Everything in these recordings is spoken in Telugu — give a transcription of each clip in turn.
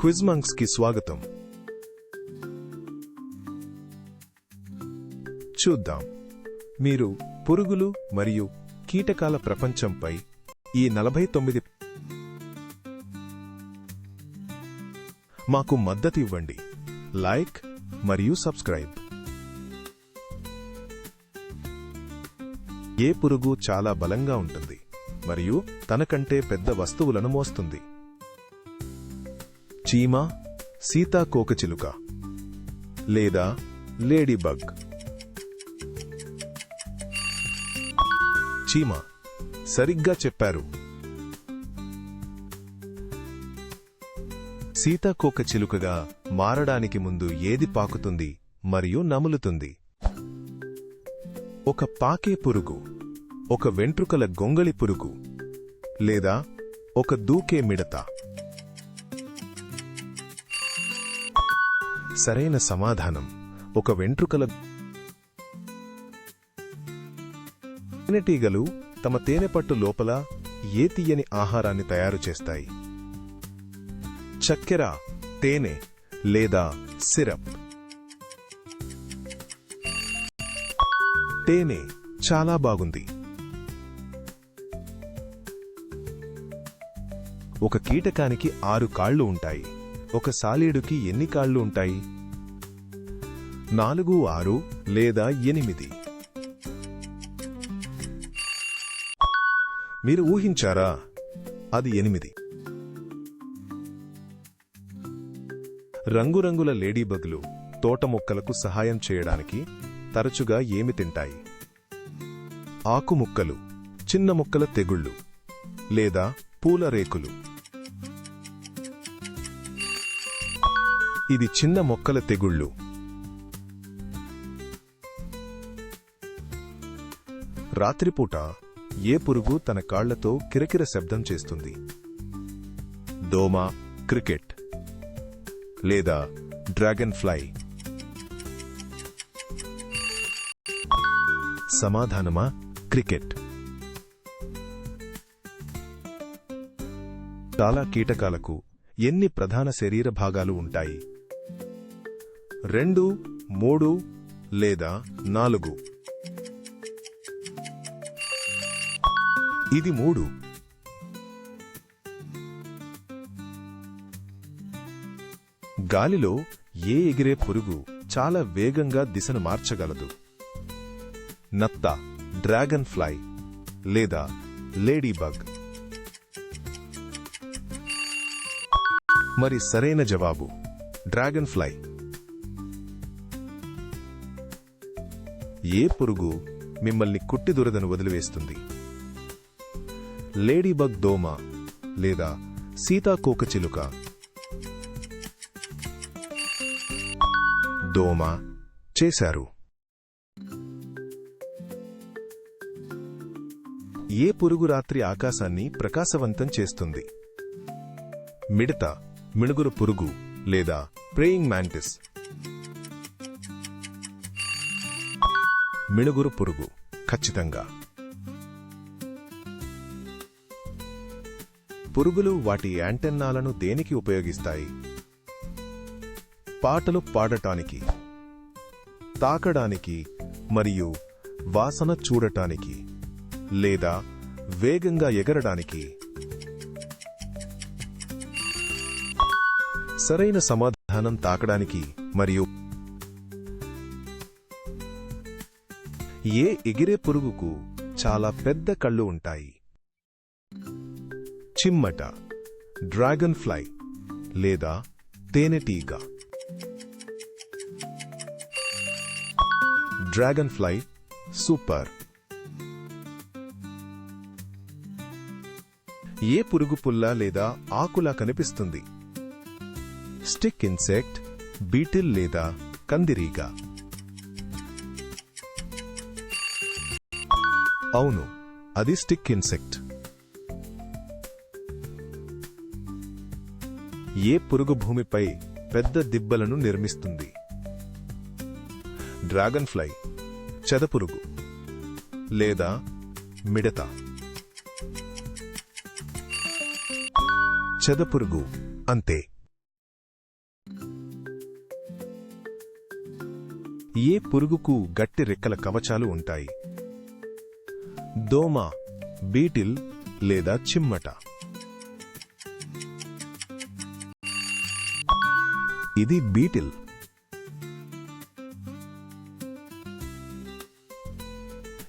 క్విజ్మంక్స్కి స్వాగతం. చూద్దాం. మీరు పురుగులు మరియు కీటకాల ప్రపంచంపై ఈ నలభై తొమ్మిది మాకు మద్దతు ఇవ్వండి. లైక్ మరియు సబ్స్క్రైబ్. ఏ పురుగు చాలా బలంగా ఉంటుంది మరియు తనకంటే పెద్ద వస్తువులను మోస్తుంది. చీమ సీతాకోకచిలుక లేదా లేడీబగ్ చీమ సరిగ్గా చెప్పారు. సీతాకోకచిలుకగా మారడానికి ముందు ఏది పాకుతుంది మరియు నములుతుంది? ఒక పాకే పురుగు ఒక వెంట్రుకల గొంగళి పురుగు లేదా ఒక దూకే మిడత? సరైన సమాధానం. ఒక వెంట్రుకల తేనెటీగలు తమ తేనెపట్టు లోపల ఏ తీయని ఆహారాన్ని తయారు చేస్తాయి? చక్కెర తేనె లేదా సిరప్? తేనె చాలా బాగుంది. ఒక కీటకానికి ఆరు కాళ్ళు ఉంటాయి. ఒక సాలీడుకి ఎన్ని కాళ్ళు ఉంటాయి? నాలుగు ఆరు లేదా ఎనిమిది? మీరు ఊహించారా? అది ఎనిమిది. రంగురంగుల లేడీబగ్లు తోట మొక్కలకు సహాయం చేయడానికి తరచుగా ఏమి తింటాయి? ఆకుముక్కలు చిన్న మొక్కల తెగుళ్ళు లేదా పూల రేకులు. ఇది చిన్న మొక్కల తెగుళ్ళు. రాత్రిపూట ఏ పురుగు తన కాళ్ళతో కిరకిర శబ్దం చేస్తుంది. దోమ క్రికెట్ లేదా డ్రాగన్ ఫ్లై సమాధానమా? క్రికెట్. చాలా కీటకాలకు ఎన్ని ప్రధాన శరీర భాగాలు ఉంటాయి? రెండు మూడు లేదా నాలుగు. ఇది మూడు. గాలిలో ఏ ఎగిరే పురుగు చాలా వేగంగా దిశను మార్చగలదు. నత్త డ్రాగన్ ఫ్లై లేదా లేడీబగ్. మరి సరైన జవాబు డ్రాగన్ ఫ్లై ఏ పురుగు మిమ్మల్ని కుట్టి దురదను వదిలివేస్తుంది? లేడీబగ్ దోమ లేదా సీతాకోకచిలుక దోమ చేశారు. ఏ పురుగు రాత్రి ఆకాశాన్ని ప్రకాశవంతం చేస్తుంది? మిడత మిణుగురు పురుగు లేదా ప్రేయింగ్ మ్యాంటిస్? మిణుగురు పురుగు. ఖచ్చితంగా. పురుగులు వాటి యాంటెన్నాలను దేనికి ఉపయోగిస్తాయి? పాటలు పాడటానికి తాకడానికి మరియు వాసన చూడటానికి లేదా వేగంగా ఎగరడానికి. సరైన సమాధానం తాకడానికి మరియు ఏ ఎగిరే పురుగుకు చాలా పెద్ద కళ్ళు ఉంటాయి. చిమ్మట డ్రాగన్ ఫ్లై లేదా తేనెటీగ డ్రాగన్ ఫ్లై సూపర్. ఏ పురుగు పుల్ల లేదా ఆకులా కనిపిస్తుంది? స్టిక్ ఇన్సెక్ట్ బీటిల్ లేదా కందిరీగా. అవును అది స్టిక్ ఇన్సెక్ట్. ఏ పురుగు భూమిపై పెద్ద దిబ్బలను నిర్మిస్తుంది? డ్రాగన్ ఫ్లై చెదపురుగు లేదా మిడత? చెదపురుగు అంతే. ఏ పురుగుకు గట్టి రెక్కల కవచాలు ఉంటాయి? దోమ బీటిల్ లేదా చిమ్మట. ఇది బీటిల్.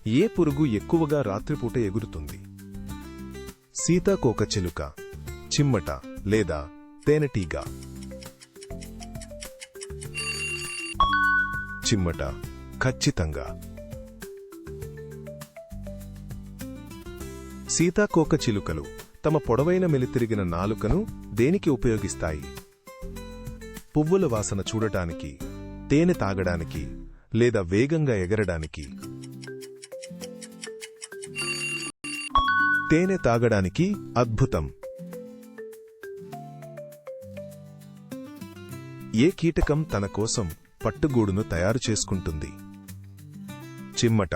ఏ పురుగు ఎక్కువగా రాత్రిపూట ఎగురుతుంది? సీతాకోక చిలుక చిమ్మట లేదా తేనెటీగ. చిమ్మట ఖచ్చితంగా. సీతాకోక చిలుకలు తమ పొడవైన మెలితిరిగిన నాలుకను దేనికి ఉపయోగిస్తాయి? పువ్వుల వాసన చూడటానికి తేనె తాగడానికి లేదా వేగంగా ఎగరడానికి? తేనె తాగడానికి అద్భుతం. ఏ కీటకం తన కోసం పట్టుగూడును తయారు చేసుకుంటుంది? చిమ్మట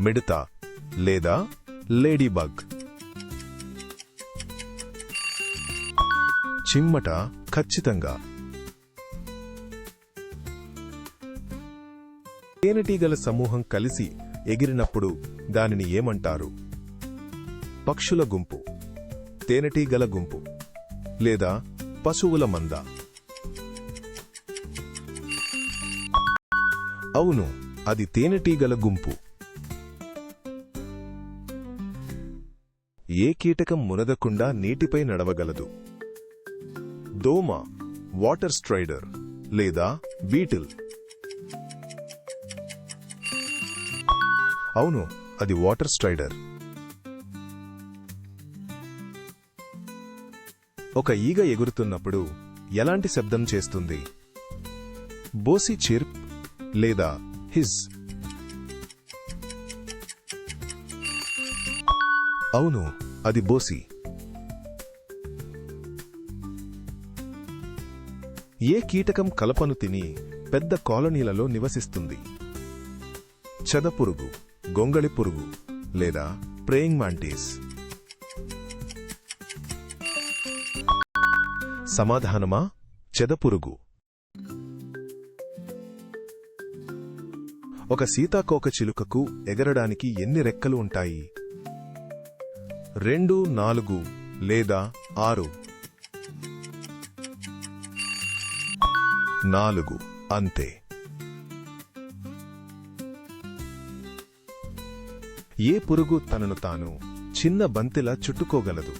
మిడత లేదా లేడీబగ్ చిమ్మట ఖచ్చితంగా. తేనెటీగల సమూహం కలిసి ఎగిరినప్పుడు దానిని ఏమంటారు? పక్షుల గుంపు. తేనెటీగల గుంపు. లేదా పశువుల మంద. అవును అది తేనెటీగల గుంపు. ఏ కీటకం మునగకుండా నీటిపై నడవగలదు? దోమ వాటర్ స్ట్రైడర్ లేదా బీటిల్ అవును అది వాటర్ స్ట్రైడర్. ఒక ఈగ ఎగురుతున్నప్పుడు ఎలాంటి శబ్దం చేస్తుంది? బోసి చిర్ప్ లేదా హిజ్? అవును అది బోసి. ఏ కీటకం కలపను తిని పెద్ద కాలనీలలో నివసిస్తుంది. చదపురుగు గొంగళి పురుగు లేదా ప్రేయింగ్ మాంటీస్. సమాధానమా? చెదపురుగు. ఒక సీతాకోక చిలుకకు ఎగరడానికి ఎన్ని రెక్కలు ఉంటాయి? రెండు నాలుగు లేదా ఆరు. నాలుగు అంతే. ఏ పురుగు తనను తాను చిన్న బంతిలా చుట్టుకోగలదు?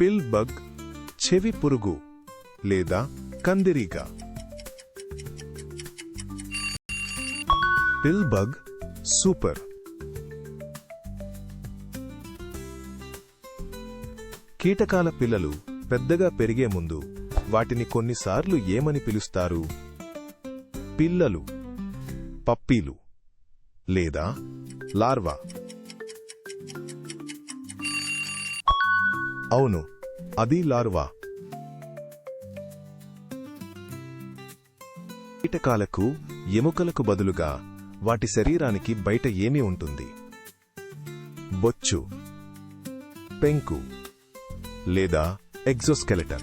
పిల్ బగ్ చెవి పురుగు లేదా కందిరీగ? పిల్ బగ్ సూపర్. కీటకాల పిల్లలు పెద్దగా పెరిగే ముందు వాటిని కొన్నిసార్లు ఏమని పిలుస్తారు? పిల్లలు. పప్పీలు. లేదా లార్వా. అవును అది లార్వా. కీటకాలకు ఎముకలకు బదులుగా వాటి శరీరానికి బయట ఏమి ఉంటుంది? బొచ్చు. పెంకు. లేదా ఎగ్జోస్కెలెటన్.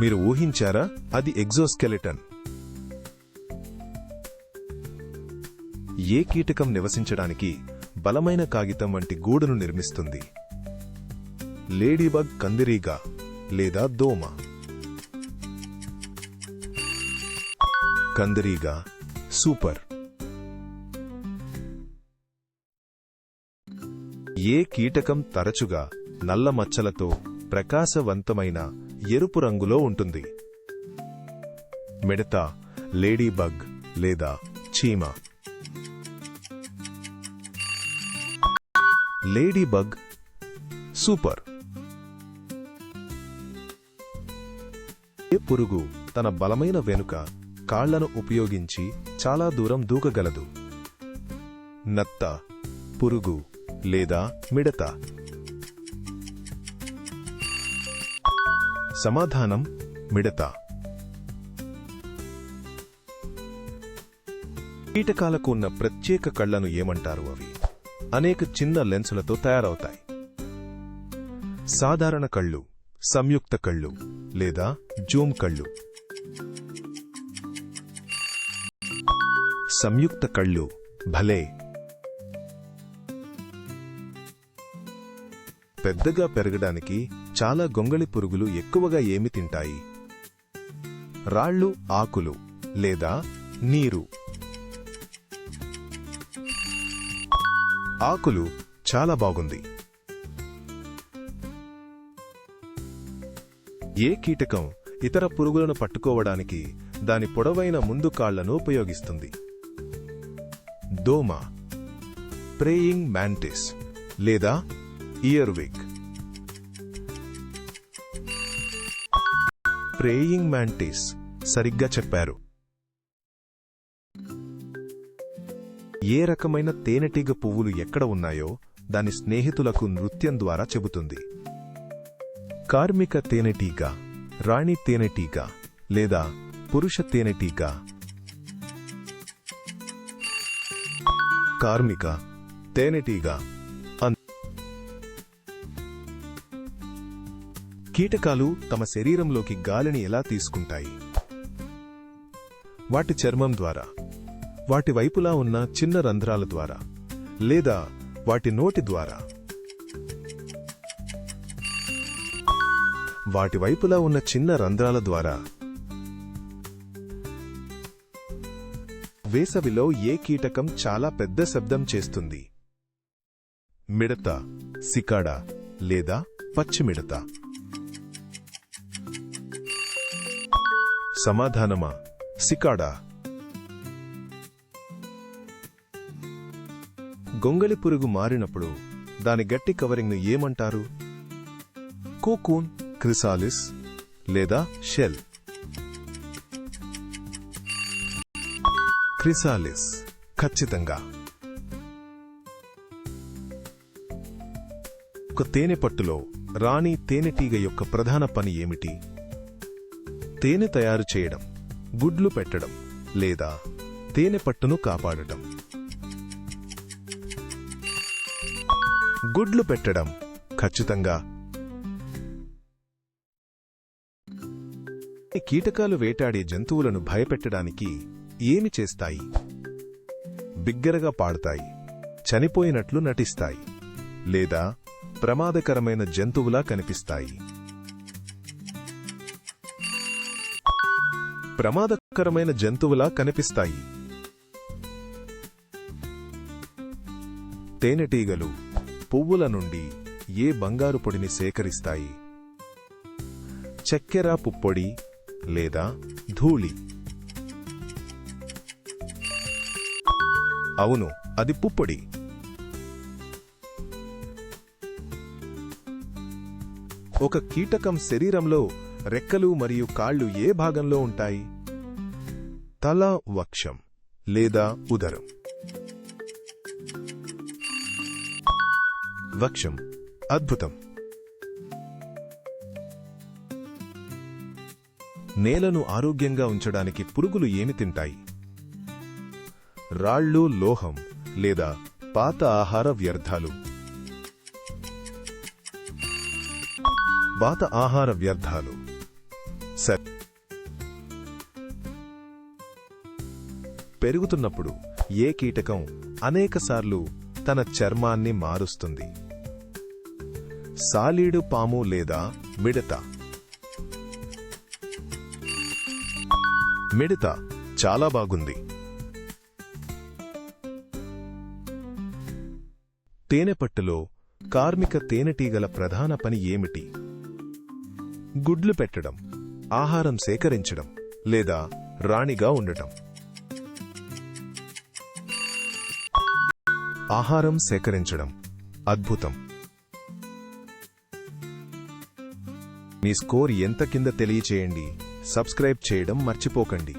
మీరు ఊహించారా? అది ఎగ్జోస్కెలెటన్. ఏ కీటకం నివసించడానికి బలమైన కాగితం వంటి గూడును నిర్మిస్తుంది? లేడీబగ్ కందిరీగ లేదా దోమ. కందిరీగ సూపర్. ఏ కీటకం తరచుగా నల్ల మచ్చలతో ప్రకాశవంతమైన ఎరుపు రంగులో ఉంటుంది. మిడత లేడీబగ్ లేదా చీమ. Ladybug super. ఏ పురుగు తన బలమైన వెనుక కాళ్ళను ఉపయోగించి చాలా దూరం దూకగలదు. నత్త పురుగు. లేదా మిడత. సమాధానం మిడత. కీటకాలకు ఉన్న ప్రత్యేక కళ్ళను ఏమంటారు అవి? అనేక చిన్న లెన్సులతో తయారవుతాయి. సాధారణ కళ్ళు సంయుక్త కళ్ళు లేదా జూమ్ కళ్ళు. సంయుక్త కళ్ళు భలే పెద్దగా పెరగడానికి చాలా గొంగళి పురుగులు ఎక్కువగా ఏమి తింటాయి? రాళ్ళు ఆకులు లేదా నీరు? ఆకులు చాలా బాగుంది. ఏ కీటకం ఇతర పురుగులను పట్టుకోవడానికి దాని పొడవైన ముందు కాళ్ళను ఉపయోగిస్తుంది? దోమ ప్రేయింగ్ మ్యాంటిస్ లేదా ఇయర్విక్ ప్రేయింగ్ మ్యాంటీస్ సరిగ్గా చెప్పారు. ఏ రకమైన తేనెటీగ పువ్వులు ఎక్కడ ఉన్నాయో దాని స్నేహితులకు నృత్యం ద్వారా చెబుతుంది. కార్మిక తేనెటీగ రాణి తేనెటీగ లేదా పురుష తేనెటీగ. కార్మిక తేనెటీగ. కీటకాలు తమ శరీరంలోకి గాలిని ఎలా తీసుకుంటాయి? వాటి చర్మం ద్వారా వాటి వైపులా ఉన్న చిన్న రంధ్రాల ద్వారా లేదా వాటి నోటి ద్వారా. వాటి వైపులా ఉన్న చిన్న రంధ్రాల ద్వారా. వేసవిలో ఏ కీటకం చాలా పెద్ద శబ్దం చేస్తుంది? మిడత సికాడ లేదా పచ్చిమిడత. సమాధానమా? సికాడా? గొంగళి పురుగు మారినప్పుడు దాని గట్టి కవరింగ్ను ఏమంటారు? కోకూన్ క్రిసాలిస్ లేదా షెల్? క్రిసాలిస్ ఖచ్చితంగా. ఒక తేనె పట్టులో రాణి తేనెటీగ యొక్క ప్రధాన పని ఏమిటి? తేనె తయారు చేయడం గుడ్లు పెట్టడం లేదా తేనె పట్టును కాపాడటం. గుడ్లు పెట్టడం ఖచ్చితంగా. కీటకాలు వేటాడే జంతువులను భయపెట్టడానికి ఏమి చేస్తాయి? బిగ్గరగా పాడుతాయి చనిపోయినట్లు నటిస్తాయి లేదా ప్రమాదకరమైన జంతువులా కనిపిస్తాయి. ప్రమాదకరమైన జంతువులా కనిపిస్తాయి. తేనెటీగలు పువ్వుల నుండి ఏ బంగారు పొడిని సేకరిస్తాయి? చక్కెర పుప్పొడి లేదా ధూళి? అవును అది పుప్పొడి. ఒక కీటకం శరీరంలో రెక్కలు మరియు కాళ్ళు ఏ భాగంలో ఉంటాయి? తల వక్షం లేదా ఉదరం. వక్షం అద్భుతం. నేలను ఆరోగ్యంగా ఉంచడానికి పురుగులు ఏమి తింటాయి? రాళ్ళు లోహం లేదా పాత ఆహార వ్యర్థాలు. పాత ఆహార వ్యర్థాలు. పెరుగుతున్నప్పుడు ఏ కీటకం అనేకసార్లు తన చర్మాన్ని మారుస్తుంది. సాలీడు పాము లేదా మిడత. మిడత చాలా బాగుంది. తేనెపట్టులో కార్మిక తేనెటీగల ప్రధాన పని ఏమిటి? గుడ్లు పెట్టడం ఆహారం సేకరించడం లేదా రాణిగా ఉండటం. ఆహారం సేకరించడం. అద్భుతం. మీ స్కోర్ ఎంత కింద తెలియచేయండి. సబ్స్క్రైబ్ చేయడం మర్చిపోకండి.